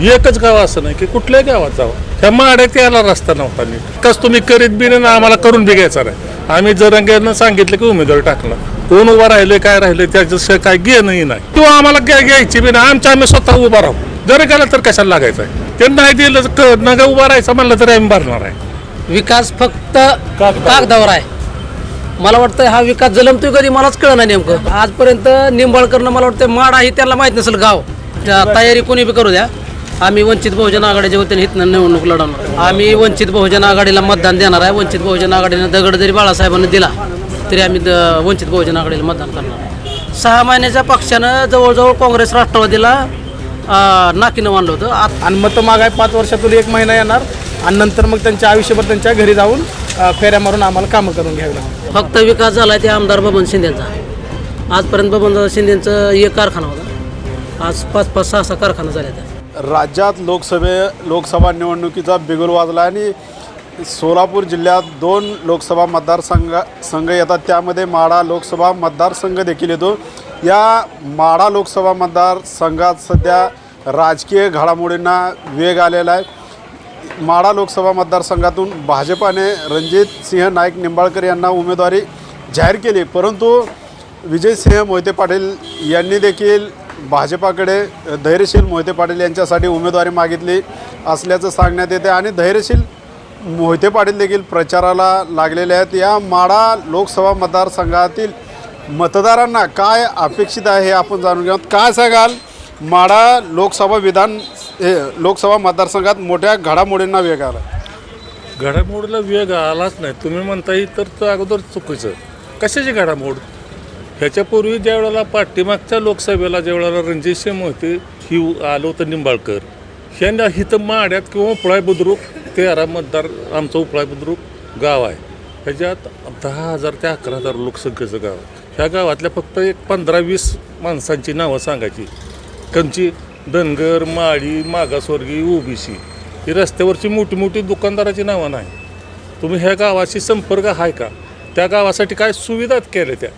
एकच गाव असं नाही की कुठल्याही गावात जावं. त्या माड्यात यायला रस्ता नव्हता नीट. कस तुम्ही करीत बी नाही आम्हाला करून बी घ्यायचा नाही. आम्ही जरंग्यानं सांगितलं की उमेदवारी टाकला. कोण उभा राहिले काय राहिले त्याच्याशिवाय काय घेणंही नाही. किंवा आम्हाला घ्या घ्यायची बी नाही. आमच्या आम्ही स्वतः उभा राहू. जर गेलं तर कशाला लागायचं आहे? ते नाही दिलं तर नका उभा राहायचं म्हणलं तरी आम्ही भरणार आहे. विकास फक्त कागदावर. आहे. मला वाटतं हा विकास जलमतोय कधी मलाच नाही नेमकं. आजपर्यंत निंबाळकरनं मला वाटतं माड आहे त्याला माहीत नसेल गाव. त्या तयारी कोणी बी करू द्या. आम्ही वंचित बहुजन आघाडीच्या वतीने हितनं निवडणूक लढवणार. आम्ही वंचित बहुजन आघाडीला मतदान देणार आहे. वंचित बहुजन आघाडीनं दगड जरी बाळासाहेबांना दिला तरी आम्ही द- वंचित बहुजन आघाडीला मतदान करणार सहा महिन्याच्या पक्षानं जवळजवळ काँग्रेस राष्ट्रवादीला नाकीनं मानलं होतं. आत- आणि मतं मागाय पाच वर्षातून एक महिना येणार. आणि नंतर मग त्यांच्या आयुष्यभर त्यांच्या घरी जाऊन फेऱ्या मारून आम्हाला कामं करून घ्यावी लागतात फक्त विकास झाला आहे ते आमदार बबन शिंदेचा. आजपर्यंत बबन शिंदेचं एक कारखाना होता. आज पाच पाच सहा सहा कारखाना झाले त्या राज्यात लोकसभे लोकसभा निवडणुकीचा बिगुल वाजला आणि सोलापूर जिल्ह्यात दोन लोकसभा मतदारसंघ संघ येतात. त्यामध्ये माढा लोकसभा मतदारसंघ देखील येतो. या माढा लोकसभा मतदारसंघात सध्या राजकीय घडामोडींना वेग आलेला आहे. माढा लोकसभा मतदारसंघातून भाजपाने रणजित सिंह नाईक निंबाळकर यांना उमेदवारी जाहीर केली. परंतु विजयसिंह मोहिते पाटील यांनी देखील भाजपाकडे धैर्यशील मोहिते पाटील यांच्यासाठी उमेदवारी मागितली असल्याचं सांगण्यात येते आणि धैर्यशील मोहिते पाटील देखील प्रचाराला लागलेले आहेत. या माडा लोकसभा मतदारसंघातील मतदारांना काय अपेक्षित आहे हे आपण जाणून घेऊ काय सांगाल? माडा लोकसभा विधान हे लोकसभा मतदारसंघात मोठ्या घडामोडींना वेग आला. घडामोडीला वेग आलाच नाही. तुम्ही म्हणताय तर अगोदर चुकीचं. कशाची घडामोड? ह्याच्यापूर्वी ज्या वेळेला पाठीमागच्या लोकसभेला ज्या वेळेला रणजितसिंह होते ही आलो होतं निंबाळकर ह्यांना हिथं माड्यात किंवा उपळाय बुद्रुक तेरा मतदार आमचं उपळाय बुद्रुक गाव आहे. ह्याच्यात दहा हजार ते अकरा हजार लोकसंख्येचं गाव ह्या गावातल्या फक्त एक पंधरा वीस माणसांची नावं सांगायची. कंची धनगर माळी मागासवर्गीय ओबीसी ही रस्त्यावरची मोठी मोठी दुकानदाराची नावं नाही. तुम्ही ह्या गावाशी संपर्क आहे का? त्या गावासाठी काय सुविधा केल्या त्या?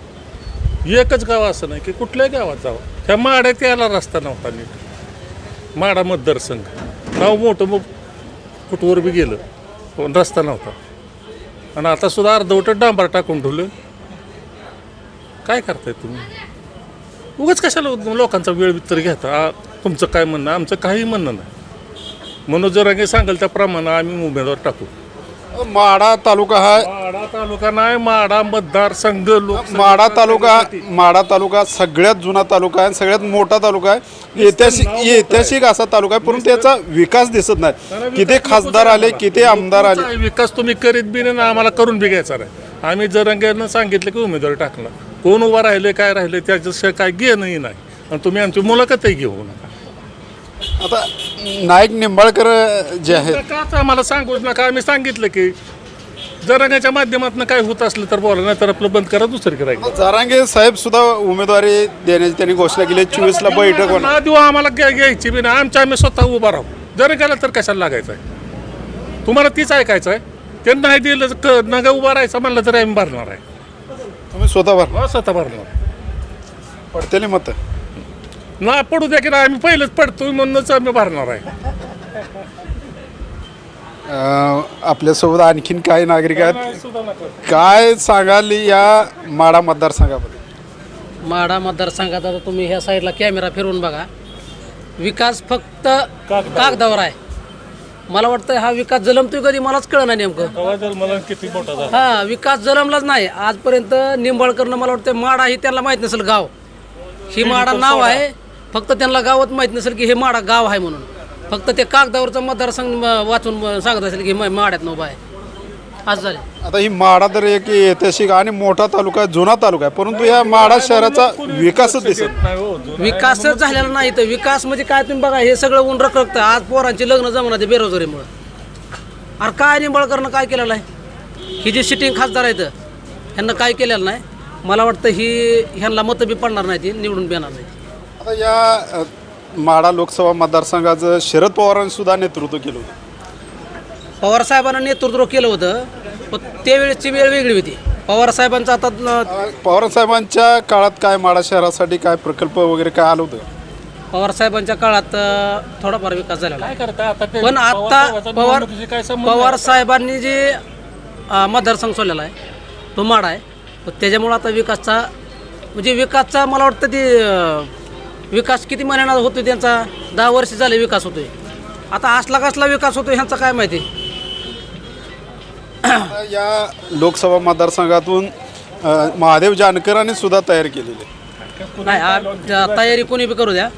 एकच गाव असं नाही की कुठल्याही गावात जावं. ह्या माड्यात यायला रस्ता नव्हता नीट. माडा मतदारसंघ. नाव मोठं मग कुठवर बी गेलं पण रस्ता नव्हता. आणि आता सुद्धा अर्धवटं डांबर टाकून ठेवलं. काय करताय तुम्ही? उगाच कशाला लोकांचा वेळ तर घेता. तुमचं काय म्हणणं? आमचं काही म्हणणं नाही. मनोज जरांगे सांगेल त्याप्रमाणे आम्ही उमेदवार टाकू. माढा तालुका हा माडा तालुका नाही माडा मतदारसंघ लोक माढा तालुका माढा तालुका सगळ्यात जुना तालुका आहे आणि सगळ्यात मोठा तालुका आहे. ऐतिहासिक ऐतिहासिक असा तालुका आहे परंतु त्याचा विकास दिसत नाही. किती खासदार आले किती आमदार आले. विकास तुम्ही करीत बी नाही आणि आम्हाला करून बी घ्यायचा नाही. आम्ही जरंग्यानं सांगितलं की उमेदवारी टाकला कोण उभा राहिले काय राहिले त्याच्याशिवाय काय घेणंही नाही. आणि तुम्ही आमची मुलाखतही घेऊ नका. आता नाईक निंबाळकर जे आहेत काच आम्हाला सांगूच नका. आम्ही सांगितलं की जरंगाच्या माध्यमातून काय होत असलं तर बोला नाही तर आपलं बंद करा दुसरी करायचं जारांगे साहेब सुद्धा उमेदवारी देण्याची त्यांनी घोषणा केली. चोवीसला बैठक होणार. ना देऊ आम्हाला घ्या- घ्यायची बी नाही. आमच्या आम्ही स्वतः उभा राहू. जर गेलं तर कशाला लागायचं आहे तुम्हाला तीच ऐकायचं आहे ते नाही दिलं तर क- नगा उभा राहायचं म्हणलं तरी आम्ही भरणार आहे. तुम्ही स्वतः भरला हो, स्वतः भरणार. पडतेली मत. ना पडू द्या की नाही आम्ही पहिलेच पडतोय म्हणूनच आम्ही भरणार आहे. आपल्यासोबत आणखीन काही नागरिक आहेत. काय सांगाल या माडा मतदारसंघाबद्दल माढा मतदारसंघात आता तुम्ही ह्या साईडला कॅमेरा फिरवून बघा. विकास फक्त कागदावर. आहे. मला वाटतं हा विकास जलमतोय कधी मलाच कळलं नाही नेमकं मला किती मोठा झाला. हा विकास जलमलाच नाही. आजपर्यंत निंबाळकरनं मला वाटतं माडा ही त्यांना माहीत नसेल गाव. ही माडा नाव आहे. फक्त त्यांना गावात माहीत नसेल की हे माडा गाव आहे म्हणून. फक्त ते कागदावरचा मतदारसंघ वाचून सांगत असेल की हे माड्यात नोबा आहे. असं झालं. आता ही माडा तर एक ऐतिहासिक आणि मोठा तालुका आहे जुना तालुका आहे परंतु या माडा शहराचा विकासच दिसत नाही. हो जुना- विकासच झालेला नाही तर विकास म्हणजे काय तुम्ही बघा हे सगळं ऊन रखरखतं आज पोरांची लग्न जमणार ते बेरोजगारीमुळं. अरे काय निंबाळकरनं काय केलेलं आहे ही जी सिटिंग खासदार आहेत ह्यांना काय केलेलं नाही? मला वाटतं ही ह्यांना मतं बी पडणार नाही ती निवडून बी येणार नाही आता या माडा लोकसभा मतदारसंघाचं शरद पवारांनी सुद्धा नेतृत्व केलं होतं. पवार साहेबांना नेतृत्व केलं होतं पण त्यावेळेसची वेळ वेगळी होती. पवार साहेबांचं आता पवार साहेबांच्या काळात काय माडा शहरासाठी काय प्रकल्प वगैरे काय आलं होतं? पवार साहेबांच्या काळात अ, थोडाफार विकास झालेला आहे. काय करता आता ते? पण आता साहेबाचा पवार निवडणुकीशी काय संबंध पवार साहेबांनी जे अ, मतदारसंघ सोडलेला आहे तो माड आहे. पण त्याच्यामुळं आता विकासचा म्हणजे विकासचा मला वाटतं ते अ, विकास किती महिन्यानं होतो त्यांचा? दहा वर्ष झाले विकास होतोय. आता असला कसला विकास होतो ह्यांचा काय माहिती? आता या लोकसभा मतदारसंघातून अ, महादेव जानकरांनी सुद्धा तयार केलेली आहे. नाही आ- त्या तयारी कोणी बी करू द्या.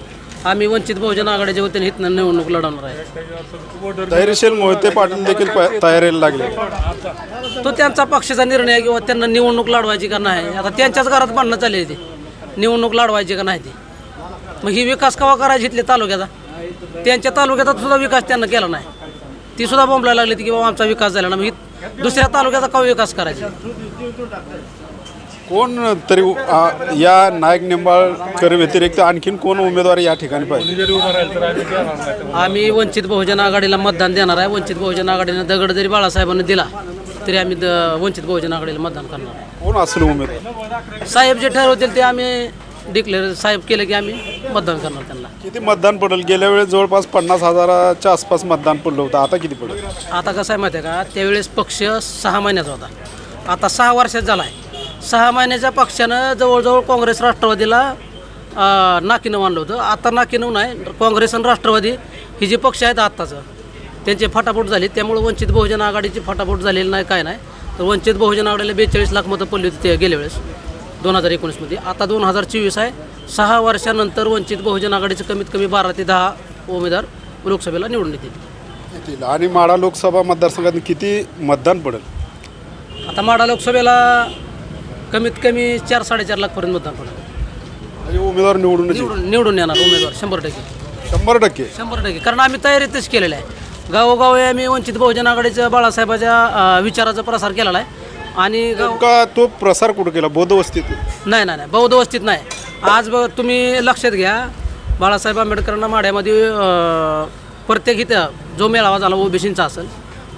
आम्ही वंचित बहुजन आघाडीच्या वतीने इथनं निवडणूक लढवणार आहे. तयारीशील मोहिते पाटील देखील प- तयारीला लागले. तो त्यांचा पक्षाचा निर्णय आहे किंवा त्यांना निवडणूक लढवायची का नाही? आता त्यांच्याच घरात भांडणं चालली ती. निवडणूक लढवायची का नाही ती? मग ही विकास कवा करायची इथल्या तालुक्याचा? त्यांच्या तालुक्याचा सुद्धा विकास त्यांना केला नाही. ती सुद्धा बोंबलायला लागली ती की बाबा आमचा विकास झाला ना मग दुसऱ्या तालुक्याचा कवा विकास करायचा? कोण तरी या नायक निंबाळकर व्यतिरिक्त आणखीन कोण उमेदवार या ठिकाणी पाहिजे? आम्ही वंचित बहुजन आघाडीला मतदान देणार आहे. वंचित बहुजन आघाडीनं दगड जरी बाळासाहेबांनी दिला तरी आम्ही द- वंचित बहुजन आघाडीला मतदान करणार. कोण असेल उमेदवार? साहेब जे ठरवतील ते आम्ही डिक्लेअर साहेब केलं की आम्ही मतदान करणार त्यांना. किती मतदान पडेल? गेल्या वेळेस जवळपास पन्नास हजाराच्या आसपास मतदान पडलं होतं. आता किती पडेल? आता कसं आहे माहिती आहे का? त्यावेळेस पक्ष सहा महिन्याचा होता. आता सहा वर्षात झाला आहे सहा महिन्याच्या पक्षानं जवळजवळ काँग्रेस राष्ट्रवादीला अं, नाकीनं मानलं होतं. आता नाकीनं नाही काँग्रेस आणि राष्ट्रवादी ही जी पक्ष आहेत आत्ताचं त्यांचे फटाफट झाली. त्यामुळे वंचित बहुजन आघाडीची फटाफट झालेली नाही काय नाही. तर वंचित बहुजन आघाडीला बेचाळीस लाख मतं पडली होती ते गेल्या वेळेस. दोन हजार एकोणीसमध्ये आता दोन हजार चोवीस आहे. सहा वर्षानंतर वंचित बहुजन आघाडीचे कमीत कमी बारा ते दहा उमेदवार लोकसभेला निवडून येतील. येतील. आणि माडा लोकसभा मतदारसंघात किती मतदान पडेल? आता माडा लोकसभेला कमीत कमी चार साडेचार लाखपर्यंत मतदान पडेल. म्हणजे उमेदवार निवडूनच येईल. निवडून निवडून येणार उमेदवार शंभर टक्के. शंभर टक्के. शंभर टक्के. कारण आम्ही तयारीतच केलेलं आहे. गावोगावी आम्ही वंचित बहुजन आघाडीच्या बाळासाहेबाच्या अं, विचाराचा प्रसार केलेला आहे. आणि गाव नेमका तो प्रसार कुठं केला? बौद्ध वस्तीत नाही नाही नाही. बौद्ध वस्तीत नाही. आज ब तुम्ही लक्षात घ्या. बाळासाहेब आंबेडकरांना माड्यामध्ये अं, प्रत्येक इथं जो मेळावा झाला ओबीसींचा असेल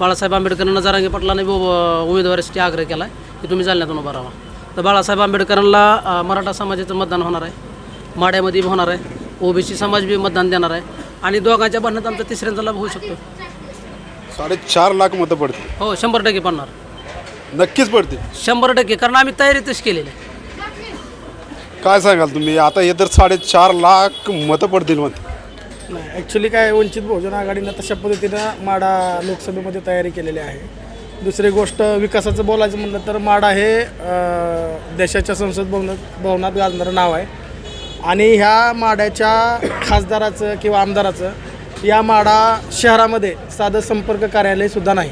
बाळासाहेब आंबेडकरांना जरांगे पाटलाने उ- उमेदवारीसाठी आग्रह केला आहे की तुम्ही जालन्यातून उभा राहा. तर बाळासाहेब आंबेडकरांना अं, मराठा समाजाचं मतदान होणार आहे. माड्यामध्ये बी होणार आहे. ओबीसी समाज बी मतदान देणार आहे. आणि दोघांच्या भांडणात आमचा तिसऱ्यांचा लाभ होऊ शकतो. साडेचार लाख मतं पडतील. हो शंभर टक्के पडणार. नक्कीच पडतील. शंभर टक्के कारण आम्ही तयारीतच केलेली आहे. काय सांगाल तुम्ही? आता हे तर साडेचार लाख मतं पडतील म्हणते. नाही ॲक्च्युली काय वंचित बहुजन आघाडीनं तशा पद्धतीनं माडा लोकसभेमध्ये तयारी केलेली आहे. दुसरी गोष्ट विकासाचं बोलायचं म्हणलं तर माडा हे अं, देशाच्या संसद भवनात भवनात गाजणारं नाव आहे. आणि ह्या माड्याच्या खासदाराचं किंवा आमदाराचं या माडा शहरामध्ये साधं संपर्क कार्यालयसुद्धा नाही.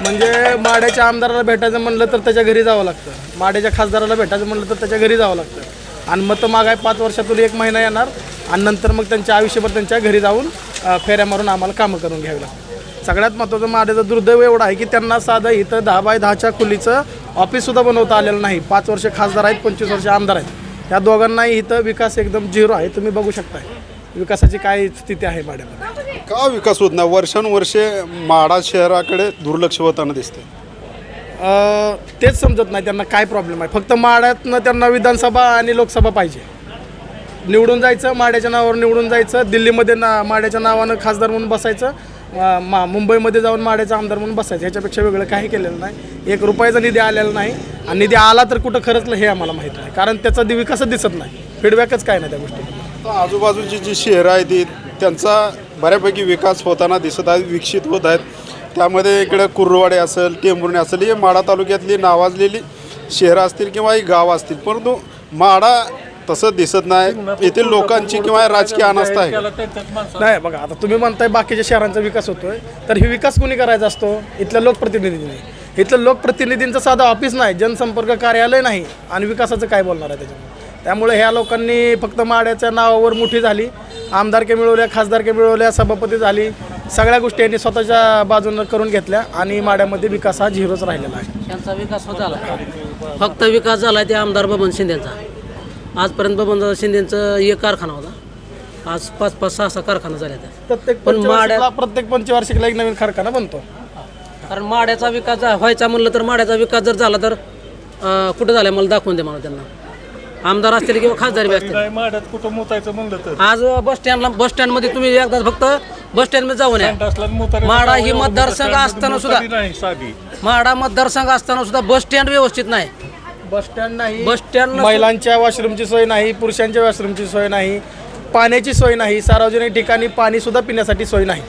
म्हणजे माड्याच्या आमदाराला भेटायचं म्हणलं तर त्याच्या घरी जावं लागतं. माड्याच्या खासदाराला भेटायचं म्हणलं तर त्याच्या घरी जावं लागतं. आणि मतं मागाय पाच वर्षातून एक महिना येणार आणि नंतर मग त्यांच्या आयुष्यभर त्यांच्या घरी जाऊन फेऱ्या मारून आम्हाला कामं करून घ्यावी लागतात. सगळ्यात महत्त्वाचं माड्याचं दुर्दैव एवढं आहे की त्यांना साधं इथं दहा बाय दहाच्या खोलीचं ऑफिससुद्धा बनवता आलेलं नाही. पाच वर्ष खासदार आहेत पंचवीस वर्ष आमदार आहेत. या दोघांनाही इथं विकास एकदम झिरो आहे. तुम्ही बघू शकताय. विकासाची काय स्थिती आहे माड्यामध्ये? का विकास होत नाही? वर्षानुवर्षे माडा शहराकडे दुर्लक्ष होताना दिसते अ, तेच समजत नाही त्यांना काय प्रॉब्लेम आहे. फक्त माड्यातनं त्यांना विधानसभा आणि लोकसभा पाहिजे. निवडून जायचं माड्याच्या नावावर निवडून जायचं दिल्लीमध्ये ना माड्याच्या नावानं खासदार म्हणून बसायचं अ, मा मुंबईमध्ये जाऊन माड्याचा आमदार म्हणून बसायचं. ह्याच्यापेक्षा वेगळं काही केलेलं नाही. एक रुपयाचा निधी आलेला नाही. आणि निधी आला तर कुठं खरंचलं हे आम्हाला माहीत नाही. कारण त्याचा दि- विकासच दिसत नाही. फीडबॅकच काय नाही त्या गोष्टीबद्दल. तर आजूबाजूची जी शहरं आहेत ती त्यांचा बऱ्यापैकी विकास होताना दिसत आहेत विकसित होत आहेत. त्यामध्ये इकडं कुर्रवाडे असेल टेंभुर्णी असेल हे माडा तालुक्यातली नावाजलेली शहरं असतील किंवा ही गावं असतील. परंतु माडा तसं दिसत नाही. येथील लोकांची किंवा राजकीय अनास्था आहे. नाही बघा आता तुम्ही म्हणताय बाकीच्या शहरांचा विकास होतोय. तर ही विकास कोणी करायचा असतो? इथल्या लोकप्रतिनिधींनी. इथलं लोकप्रतिनिधींचं साधं ऑफिस नाही जनसंपर्क कार्यालय नाही. आणि विकासाचं काय बोलणार आहे त्याच्यामुळे त्यामुळे ह्या लोकांनी फक्त माड्याच्या नावावर मोठी झाली. आमदारके मिळवल्या खासदारके मिळवल्या सभापती झाली. सगळ्या गोष्टी यांनी स्वतःच्या बाजूनं करून घेतल्या आणि माड्यामध्ये विकास हा झिरोच राहिलेला आहे. त्यांचा विकास होत आला. फक्त विकास झाला ते आमदार बबन शिंदेचा. आजपर्यंत बबन शिंदेचं एक कारखाना होता. आज पाच पाच सहा सहा कारखाना झाल्या त्या. प्रत्येक पण पंचवार्षिकला प्रत्येक पंचवार्षिकला एक नवीन कारखाना बनतो. कारण माड्याचा विकास व्हायचा म्हणलं तर माड्याचा विकास जर झाला तर कुठं झाला मला दाखवून दे मला त्यांना. आमदार असतील किंवा खासदार बी असतील. माड्यात कुठं मुतायचं म्हणलं तर. आज बस स्टँडला बस स्टँडमध्ये तुम्ही एकदा फक्त बस स्टँडमध्ये जाऊन या. माडा ही मतदारसंघ असताना सुद्धा नाही साधी. माडा मतदारसंघ असताना सुद्धा बस स्टँड व्यवस्थित नाही. बस स्टँड नाही. बस स्टँड महिलांच्या वॉशरूमची सोय नाही पुरुषांच्या वॉशरूमची सोय नाही पाण्याची सोय नाही सार्वजनिक ठिकाणी पाणी सुद्धा पिण्यासाठी सोय नाही.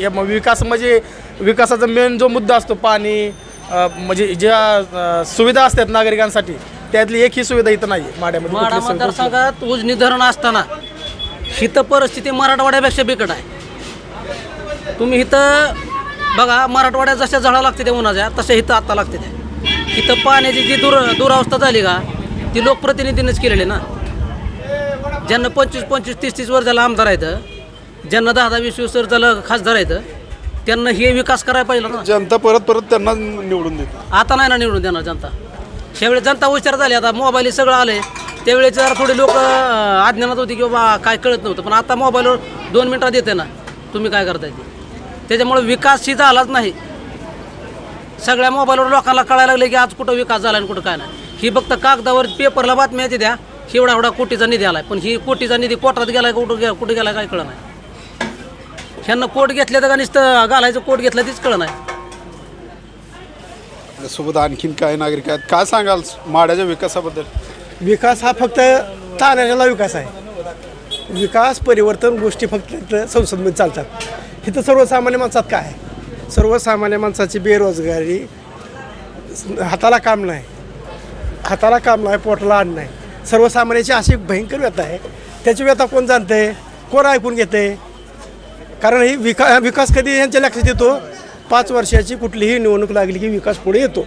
या मग विकास म्हणजे विकासाचा मेन जो मुद्दा असतो पाणी अ, म्हणजे ज्या अ, सुविधा असतात नागरिकांसाठी त्यातली एकही सुविधा इथं नाही माड्यामध्ये माडा सुविधा मतदारसंघात उजनी धरण असताना इथं परिस्थिती मराठवाड्यापेक्षा बिकट आहे. तुम्ही इथं बघा मराठवाड्यात जशा झळा लागते त्या उन्हाच्या तशा इथं आता लागते त्या. इथं पाण्याची जी दूर दुरावस्था झाली का ती लोकप्रतिनिधीनेच केलेली ना. ज्यांना पंचवीस पंचवीस तीस तीस वर्ष झालं आमदार आहेत ज्यांना दहा दहा वीस वीस वर्ष झालं खासदार आहेत त्यांना हे विकास करायला पाहिजे ना. जनता परत परत त्यांना निवडून देते. आता नाही ना निवडून देणार जनता. त्यावेळी जनता हुशार झाली आता मोबाईल सगळं आलंय. त्यावेळेस जरा थोडे लोक अज्ञानात होती की बाबा काय कळत नव्हतं. पण आता मोबाईलवर दोन मिनटात येते ना. तुम्ही काय करताय ते? त्याच्यामुळे विकास ही झालाच नाही. सगळ्या मोबाईलवर लोकांना कळायला लागले की आज कुठं विकास झाला आणि कुठं काय नाही. ही फक्त कागदावर पेपरला बातम्या येते द्या एवढा एवढा कोटीचा निधी आलाय. पण ही कोटीचा निधी कोटात गेला कुठं गे कुठं गेला काय कळलं नाही. ह्यांना कोट घेतल्या तर का नुसतं घालायचं कोट घेतलं तीच कळलं नाही. आपल्यासोबत आणखीन काय नागरिक आहेत. काय सांगाल माड्याच्या विकासाबद्दल? विकास हा फक्त ताण्याला विकास आहे. विकास परिवर्तन गोष्टी फक्त इथं संसदमध्ये चालतात. इथं सर्वसामान्य माणसात काय आहे? सर्वसामान्य माणसाची बेरोजगारी हाताला काम नाही. हाताला काम नाही पोटाला अन्न नाही. सर्वसामान्याची अशी भयंकर व्यथा आहे. त्याची व्यथा कोण जाणते? कोण ऐकून घेते? कारण ही विका विकास कधी यांच्या लक्षात येतो? पाच वर्षाची कुठलीही निवडणूक लागली की विकास पुढे येतो.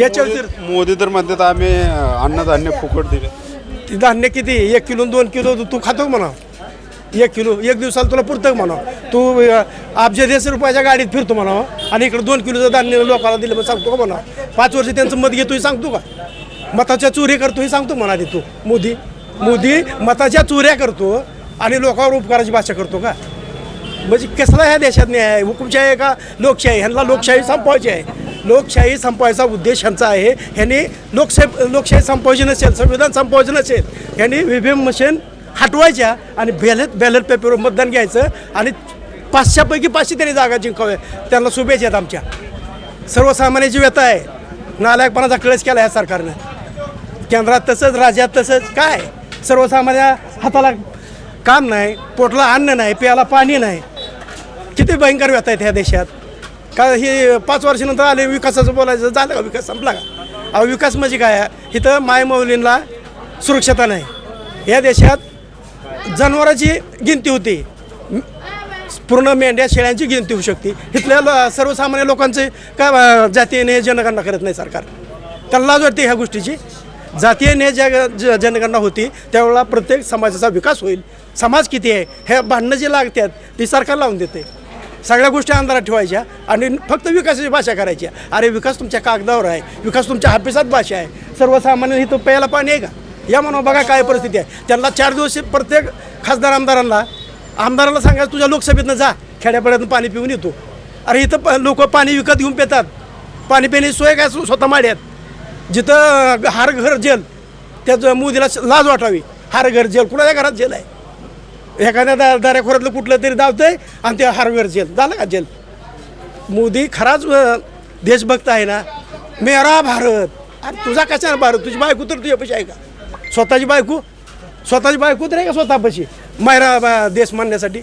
याच्यावर जर मोदी तर म्हणतात आम्ही अन्नधान्य फुकट दिले. ती धान्य किती? एक किलो दोन किलो तू खातो म्हणा एक किलो एक दिवसाला तुला पुरतं म्हणा तू अं, अब्जाधीश रुपयाच्या गाडीत फिरतो म्हणा आणि इकडे दोन किलोचं धान्य लोकांना दिलं मग सांगतो का म्हणा पाच वर्ष त्यांचं मत घेतो हे सांगतो का? मताच्या चोरी करतो हे सांगतो म्हणा ते तू. मोदी मोदी मताच्या चोऱ्या करतो आणि लोकांवर उपकाराची भाषा करतो का? म्हणजे कसला ह्या देशात न्याय आहे? हुकुमशाही आहे का लोकशाही? ह्यांना लोकशाही संपवायची आहे. लोकशाही संपवायचा उद्देश ह्यांचा आहे. ह्यांनी लोकशाही लोकशाही संपवायची नसेल संविधान संपवायचं नसेल ह्यांनी व्हीव्हीएम मशीन हटवायच्या आणि बॅलेट बॅलेट पेपरवर मतदान घ्यायचं आणि पाचशेपैकी पाचशे त्यांनी जागा जिंकाव्या त्यांना शुभेच्छा आहेत आमच्या. सर्वसामान्याची व्यथा आहे. नालायकपणाचा कळस केला ह्या सरकारनं. केंद्रात तसंच राज्यात तसंच काय? सर्वसामान्य हाताला काम नाही पोटला अन्न नाही प्यायला पाणी नाही. किती भयंकर व्यथा आहेत ह्या देशात? का हे पाच वर्षानंतर आले विकासाचं बोलायचं झालं का विकास? संपला का? अहो विकास म्हणजे काय? इथं मायमौलींना सुरक्षता नाही. या देशात जनावराची गिनती होती. पूर्ण मेंढ्या शेळ्यांची गिनती होऊ शकते. इथल्या ल सर्वसामान्य लोकांचे काय अं, जातीय जनगणना करत नाही सरकार. त्यांना लाज वाटते ह्या गोष्टीची. जातीय ने जग जनगणना होती त्यावेळेला प्रत्येक समाजाचा विकास होईल. समाज किती आहे? हे भांडणं जे लागतात ती सरकार लावून देते. सगळ्या गोष्टी अंधारात ठेवायच्या आणि फक्त विकासाची भाषा करायची. अरे विकास तुमच्या कागदावर आहे. विकास तुमच्या हापिसात भाषा आहे. सर्वसामान्य इथं प्यायला पाणी आहे का? या म्हणून बघा काय परिस्थिती आहे. त्यांना चार दिवस प्रत्येक खासदार आमदारांना आमदाराला सांगायचं तुझ्या लोकसभेतनं जा. खेड्यापाड्यातून पाणी पिऊन येतो. अरे इथं प लोक पाणी विकत घेऊन पितात. पाणी पिण्याची सोय काय? स्वतः माड्यात. जिथं हार घर जेल त्याचं मोदीला लाज वाटावी. हार घर जेल. कुणाच्या घरात जेल आहे? एखाद्या दा दाऱ्याखोऱ्यातलं कुठलं तरी दावतंय आणि ते हार्वेअर जेल. झालं का जेल? मोदी खराच देशभक्त आहे ना. मेरा भारत. अरे तुझा कशा भारत? तुझी बायको तर तुझ्यापाशी आहे का? स्वतःची बायको? स्वतःची बायको तर आहे का स्वतःपाशी मायरा बा- देश मानण्यासाठी.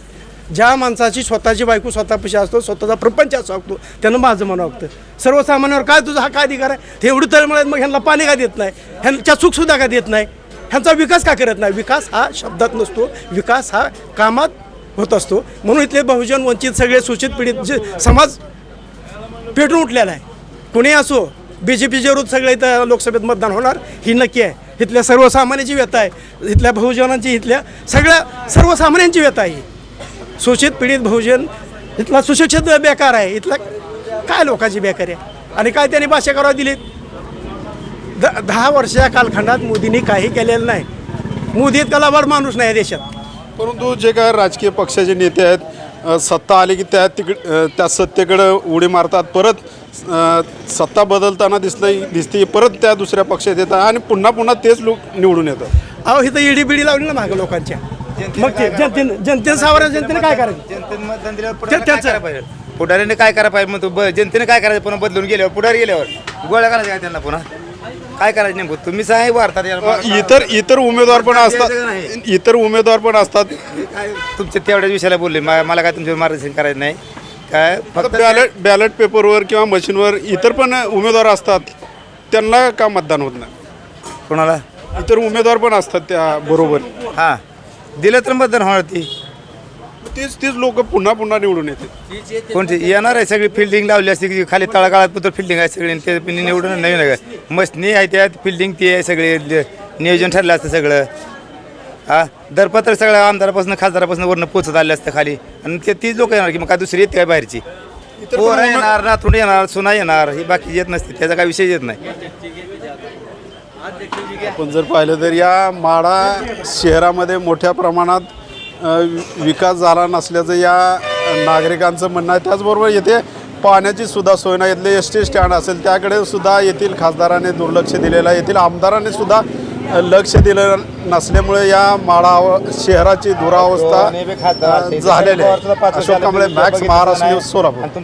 ज्या माणसाची स्वतःची बायको स्वतःपाशी असतो स्वतःचा प्रपंच वागतो त्यानं माझं म्हणावं लागतं सर्वसामान्यावर काय तुझा हा काय अधिकार आहे? ते एवढं तळमळत मग ह्यांना पाणी का देत नाही? ह्यांच्या सुखसुद्धा का देत नाही? ह्यांचा विकास का करत नाही? विकास हा शब्दात नसतो. विकास हा कामात होत असतो. म्हणून इथले बहुजन वंचित सगळे सूचित पीडित जे समाज पेटून उठलेला आहे. कुणी असो बी जे पी विरुद्ध सगळं इथं लोकसभेत मतदान होणार ही नक्की आहे. इथल्या सर्वसामान्यांची व्यथा आहे. इथल्या बहुजनांची इथल्या सगळ्या सर्वसामान्यांची व्यथा आहे ही. शोषित पीडित बहुजन इथला सुशिक्षित बेकार आहे. इथला काय लोकांची बेकार आहे? आणि काय त्यांनी भाषा करावं दिलीत? द दहा वर्षाच्या कालखंडात मोदींनी काही केलेलं नाही. मोदी इतका लबाड माणूस नाही या देशात? परंतु जे काय राजकीय पक्षाचे नेते आहेत सत्ता आली की त्या तिकड त्या सत्तेकडं उडी मारतात परत अ, सत्ता बदलताना दिसलं दिसते परत त्या दुसऱ्या पक्षात येतात आणि पुन्हा पुन्हा तेच लोक निवडून येतात. अहो इथं ईडी बिडी लावली ना मागं लोकांच्या. मग ते जनतेनं जनतेनं सावरा जनतेने काय करायचं? जनतेने मतदान दिल्यावर ते- पुढाऱ्याने काय त्यांचं- करायला पाहिजे? पुढाऱ्याने काय करायला पाहिजे? म्हणतो ब- जनतेने काय करायचं? पुन्हा बदलून गेल्यावर पुढारी गेल्यावर. गोळ्या करायच्या त्यांना पुन्हा? काय करायचं नेमकं? तुम्ही आहे भारतात इतर इतर उमेदवार पण असतात. इतर उमेदवार पण असतात. काय तुमच्या तेवढ्याच विषयाला बोलले. मा- मला काय तुमच्यावर मार्गदर्शन करायचं नाही. काय फक्त बॅलेट बॅलेट पेपरवर किंवा मशीनवर इतर पण उमेदवार असतात. त्यांना का मतदान होत नाही? कोणाला? इतर उमेदवार पण असतात त्या बरोबर. हां. दिलं तर मतदान होणार ती. तेच तेच लोक पुन्हा पुन्हा निवडून येते कोणती येणार आहे सगळी फिल्डिंग लावली असते की खाली तळागाळात पुत्र फिल्डिंग आहे सगळी ते पण निवडून नवीन आहे. मशनी आहे त्यात फिल्डिंग ती आहे सगळे. नियोजन ठरलं असतं सगळं. हा? दरपत्र सगळ्या आमदारापासून खासदारापासून वरनं पोचत आले असतं खाली. आणि ते तीच लोक येणार की मग काय दुसरी येते काय बाहेरची? पोरं येणार नातरुंड येणार सुना येणार ही बाकी येत नसते. त्याचा काय विषय येत नाही. पण जर पाहिलं तर या माडा शहरामध्ये मोठ्या प्रमाणात विकास झाला नसल्याचं या नागरिकांचं म्हणणं आहे. त्याचबरोबर येथे पाण्याची सुद्धा सोय नाही. इथले एस टी स्टँड असेल त्याकडे सुद्धा येथील खासदाराने दुर्लक्ष दिलेलं आहे. येथील आमदारांनी सुद्धा लक्ष दिलं नसल्यामुळे या माडा शहराची दुरावस्था झालेली आहे. Ashok Kamble Max Maharashtra news Solapur.